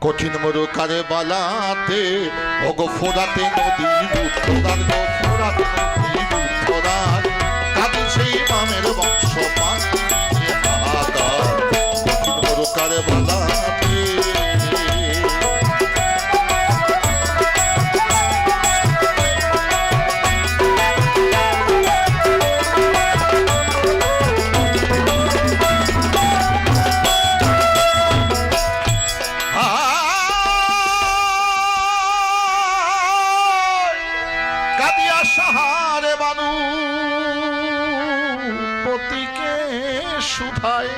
কঠিন মরু কারে বালাতে, ওগো ফোরাতে নদী উত্তরার গো ফোরাতে নদী উত্তরার কাজী সেই মামের বংশ পাখিয়ে কঠিন মরু কারে বালাতে হায়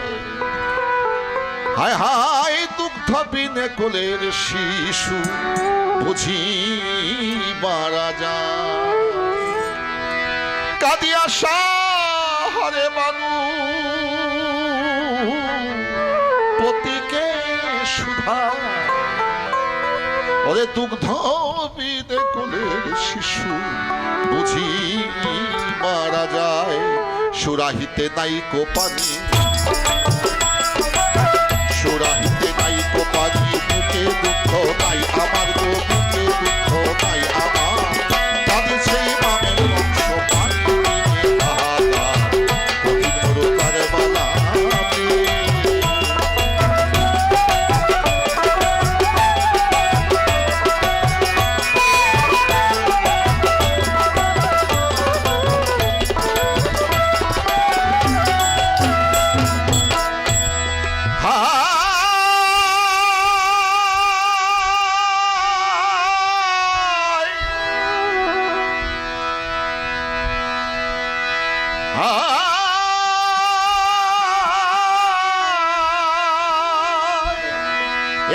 হায়, দুগ্ধ বিনে কোলের শিশু, বুঝি মারা যায়। কাদিয়া সাহারে বানু পতিকে সুধায়। ওরে দুগ্ধ বিদে কোলের শিশু, বুঝি মারা যায়। সুরাহিতে নাই কোপানি সুরাহিতে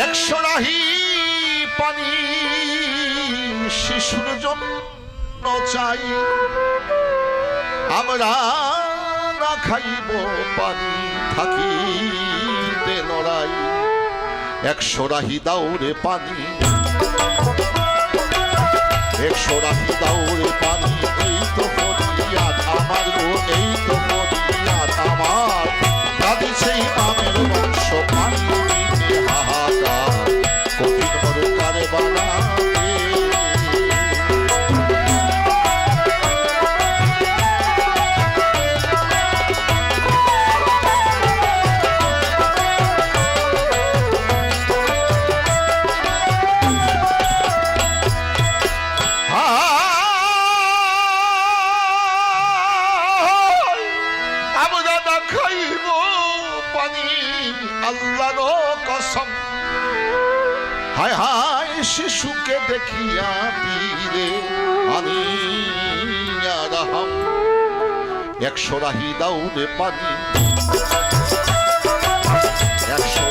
একশো রাহি পানি শিশুর জন্য চাই। আমরা না খাইব পানি থাকিতে লড়াই। একশো রাহি দাউরে পানি। একশো রাহি দাউরে পানি, এই তো ফরিয়াদ। আমার গো, এই তো ফরিয়াদ। আমার দাদি সেই একশো রাহি দাউরে পানি। একশো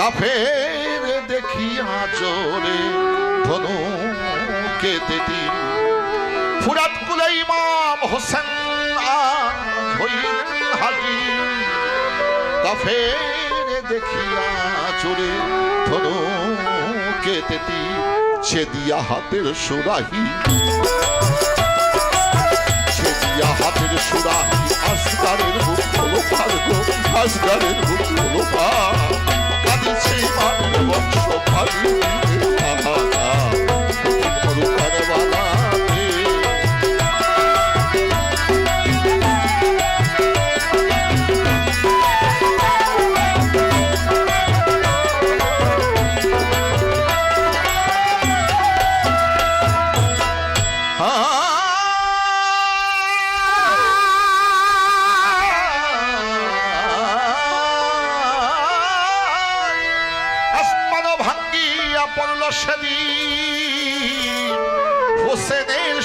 কাফের দেখিয়া জোরে ধনু কেতে দিন ফুরাত কুলে ইমাম হোসেন দেখিয়া চোরে ধনু কেতে দিন সে দিয়া হাতের সুরাহি। ছেদিয়া হাতের সুরাহি আসগারের হলো পার গো আসগারের হলো পড়ল সেদিন হোসেনের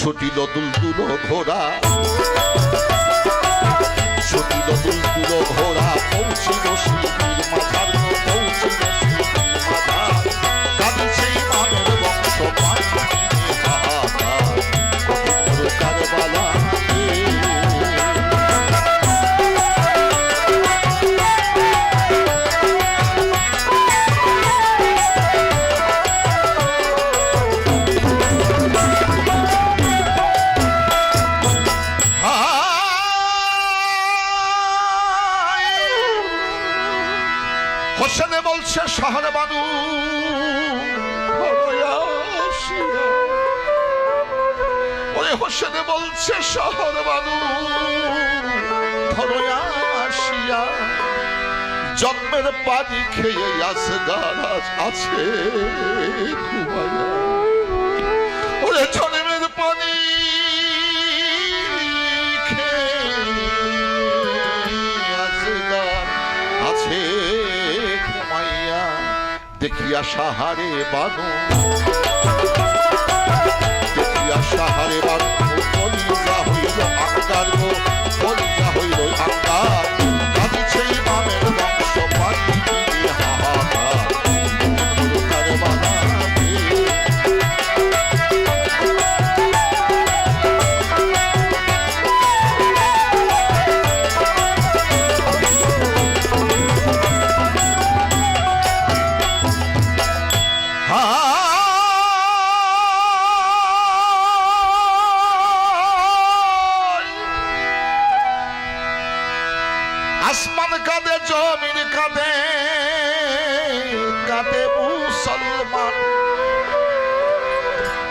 ছুটিল ঘোড়া। ছুটিল দুলদুল ঘোড়া পৌঁছিল শিবির মাথার পৌঁছিল হোসেনে বলছে শহরে বানু। ওরে হোসেনে বলছে শহর বানু। আসিয়া। জন্মের পানি খেয়ে আসে গাছ আছে। ঘুমাইয়া। ওরে দেখিয়া সাহারে বানো। দেখিয়া সাহারে বানু বলিয়া হইল আকার গো আসমান কাঁদে, জমিন কাঁদে কাঁদে মুসলমান।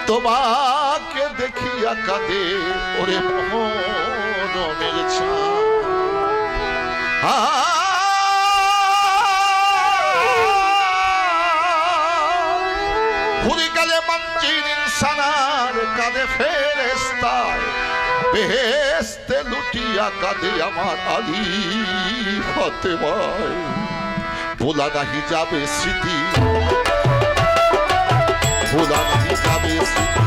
তোমাকে দেখিয়া কাঁদে, ওরে মোহরমের হুরিকালে মঞ্জির ইনসানার কাঁদে ফেরেস্তায় বেহেস্তে লুটিয়া কাঁদে আমার আলী ভাই। ভোলা নাহি যাবে স্মৃতি। ভোলা নাহি যাবে স্মৃতি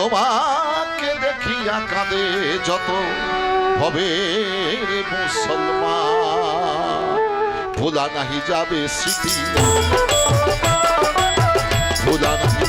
তোমাকে দেখিয়া কাঁদে যত হবে মুসলমান। ভোলা নাহি যাবে স্মৃতি। ভোলা নাহি